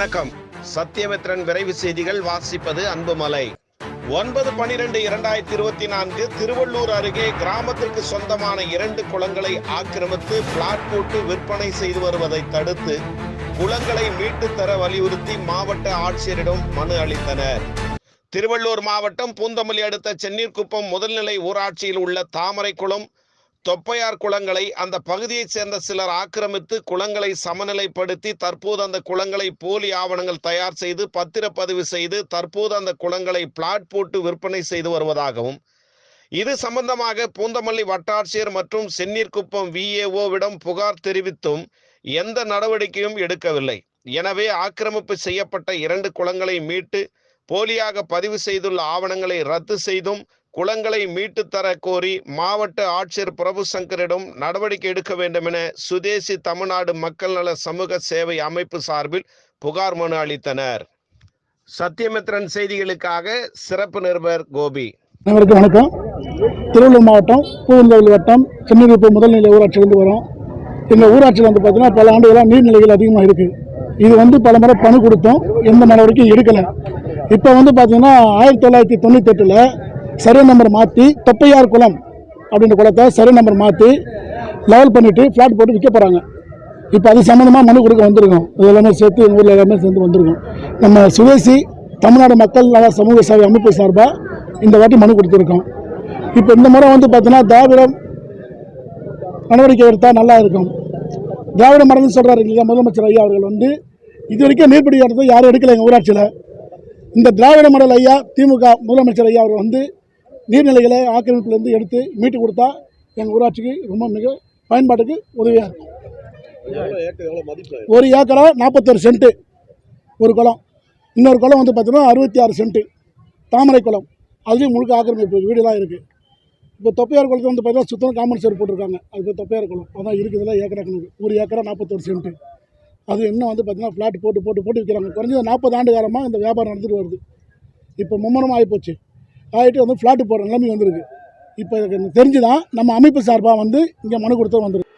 வணக்கம். சத்தியமித்ரன் விரைவு செய்திகள் வாசிப்பது அன்புமலை. ஒன்பது பனிரெண்டு இரண்டாயிரத்தி இருபத்தி நான்கு திருவள்ளூர் அருகே கிராமத்திற்கு சொந்தமான இரண்டு குளங்களை ஆக்கிரமித்து பிளாட் போட்டு விற்பனை செய்து வருவதை தடுத்து குளங்களை மீட்டு தர வலியுறுத்தி மாவட்ட ஆட்சியரிடம் மனு அளித்தனர். திருவள்ளூர் மாவட்டம் பூந்தமல்லி அடுத்த சென்னீர்குப்பம் முதல்நிலை ஊராட்சியில் உள்ள தாமரைக்குளம் தொப்பையார் குளங்களை அந்த பகுதியைச் சேர்ந்த சிலர் ஆக்கிரமித்து குளங்களை சமநிலைப்படுத்தி தற்போது அந்த குளங்களை போலி ஆவணங்கள் தயார் செய்து பத்திரப்பதிவு செய்து தற்போது அந்த குளங்களை பிளாட் போட்டு விற்பனை செய்து வருவதாகவும் இது சம்பந்தமாக பூந்தமல்லி வட்டாட்சியர் மற்றும் சென்னீர்குப்பம் விஏஓவிடம் புகார் தெரிவித்தும் எந்த நடவடிக்கையும் எடுக்கவில்லை. எனவே ஆக்கிரமிப்பு செய்யப்பட்ட இரண்டு குளங்களை மீட்டு போலியாக பதிவு செய்துள்ள ஆவணங்களை ரத்து செய்தும் குளங்களை மீட்டு தர கோரி மாவட்ட ஆட்சியர் பிரபு சங்கரிடம் நடவடிக்கை எடுக்க வேண்டும் என சுதேசி தமிழ்நாடு மக்கள் நல சமூக சேவை அமைப்பு சார்பில் புகார் மனு அளித்தனர். சத்தியமித்ரன் செய்திகளுக்காக சிறப்பு நிருபர் கோபி. அனைவருக்கும் வணக்கம். திருவள்ளூர் மாவட்டம் பூந்தமல்லி வட்டம் சென்னிருப்பு முதல்நிலை ஊராட்சியிலிருந்து வரும். எங்கள் ஊராட்சியில் வந்து பார்த்தீங்கன்னா பல ஆண்டுகளாக நீர்நிலைகள் அதிகமாக இருக்குது இது வந்து பல முறை பணி கொடுத்தோம். எந்த நடவடிக்கையும் எடுக்கலை. இப்போ வந்து பார்த்தீங்கன்னா ஆயிரத்தி தொள்ளாயிரத்தி தொண்ணூத்தெட்டில் சர்வே நம்பர் மாற்றி தொப்பையார் குளம் அப்படின்ற குளத்தை சர்வே நம்பர் மாற்றி லெவல் பண்ணிவிட்டு ஃப்ளாட் போட்டு விற்க போகிறாங்க இப்போ அது சம்மந்தமாக மனு கொடுக்க வந்திருக்கோம். இது எல்லாமே சேர்த்து எங்கள் ஊரில் எல்லாமே சேர்ந்து வந்திருக்கோம். நம்ம சுதேசி தமிழ்நாடு மக்கள் நல சமூக சேவை அமைப்பு சார்பாக இந்த வாட்டி மனு கொடுத்துருக்கோம். இப்போ இந்த முறை வந்து பார்த்தீங்கன்னா திராவிடம் நடவடிக்கை எடுத்தால் நல்லா இருக்கும். திராவிட மருந்து சொல்கிறாரு இல்லையா முதலமைச்சர் ஐயா அவர்கள் வந்து இது வரைக்கும் நீர்பிடி எடுத்து யாரும் எடுக்கலை எங்கள் ஊராட்சியில். இந்த திராவிட மடல் ஐயா திமுக முதலமைச்சர் ஐயா அவர் வந்து நீர்நிலைகளை ஆக்கிரமிப்புலேருந்து எடுத்து மீட்டு கொடுத்தா எங்கள் ஊராட்சிக்கு ரொம்ப மிக பயன்பாட்டுக்கு உதவியாக இருக்கும். ஒரு ஏக்கரா நாற்பத்தொரு சென்ட்டு ஒரு குளம். இன்னொரு குளம் வந்து பார்த்தீங்கன்னா அறுபத்தி ஆறு சென்ட்டு. தாமரை குளம். அதுலேயும் முழுக்க ஆக்கிரமிப்பு வீடுலாம் இருக்குது இப்போ தொப்பையார் குளத்தில் வந்து பார்த்தீங்கன்னா சுத்தம் காமன் சேர் போட்டிருக்காங்க. அது இப்போ தொப்பையார் குளம். அதான் இருக்குதுல ஏக்கரா கணக்கு. ஒரு ஏக்கரா நாற்பத்தொரு சென்ட்டு. அது இன்னும் வந்து பார்த்தீங்கன்னா ஃப்ளாட் போட்டு போட்டு போட்டு விற்கிறாங்க குறைஞ்சது நாற்பது ஆண்டு காலமாக இந்த வியாபாரம் நடந்துட்டு வருது. இப்போ மும்முரமாக ஆகிப்போச்சு ஆகிட்டு வந்து ஃப்ளாட்டு போடுற நிலைமை வந்திருக்கு. இப்போ எனக்கு தெரிஞ்சு தான் நம்ம அமைப்பு சார்பாக வந்து இங்கே மனு கொடுத்து வந்திருக்கு.